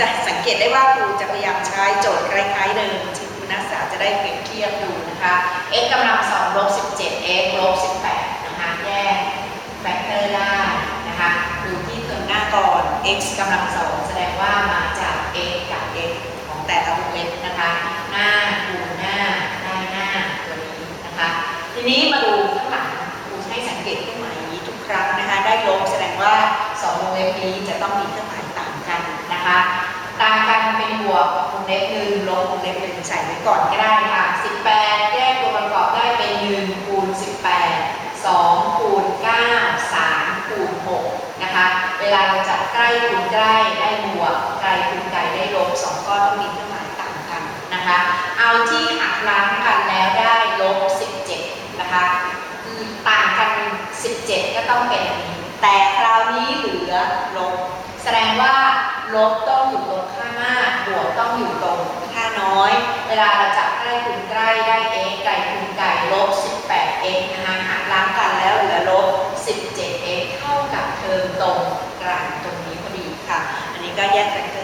จะสังเกตได้ว่าครูจะพยายามใช้โจทย์คล้ายๆเดิมที่คุณนักศึกษาจะได้เปรียบเทียบดูนะคะ x กำลังสองลบ17 x ลบ18นะคะแยกแฟกเตอร์ได้นะคะดูที่เทอมหน้าก่อน x กำลังสองแสดงว่ามาจาก x กับ x ของแต่ละวงเล็บนะคะ หน้าคูณหน้าได้หน้าตัวนี้นะคะ ทีนี้มาดูข้างหลังครูให้สังเกตเครื่องหมายอย่างนี้ทุกครั้งนะคะ ได้ลบแสดงว่าสองวงเล็บนี้จะต้องมีเครื่องหมายต่างกันนะคะ เล็บหนึ่งลบวงเล็บหนึ่งใส่ไว้ก่อนก็ได้ค่ะ 18 แยกตัวประกอบได้เป็น1คูณ18 2คูณ9 3คูณ6นะคะ เวลาเราจัดใกล้คูณใกล้ได้บวกไกลคูณไกลได้ลบสองก็ต้องมีเครื่องหมายต่างกันนะคะ เอาที่หักล้างกันแล้วได้ลบ17นะคะต่างกัน 17 ก็ต้องเป็นแต่คราวนี้เหลือลบ แสดงว่าลบต้อง อยู่ตรงค่าน้อย เวลาเราจับใกล้คูณใกล้ได้เอ็กไก่คูณไก่ลบ 18x นะคะหักล้างกันแล้วเหลือลบ 17x เท่ากับเทอมตรงกลางตรงนี้พอดีค่ะ อันนี้ก็แยกกเตอร์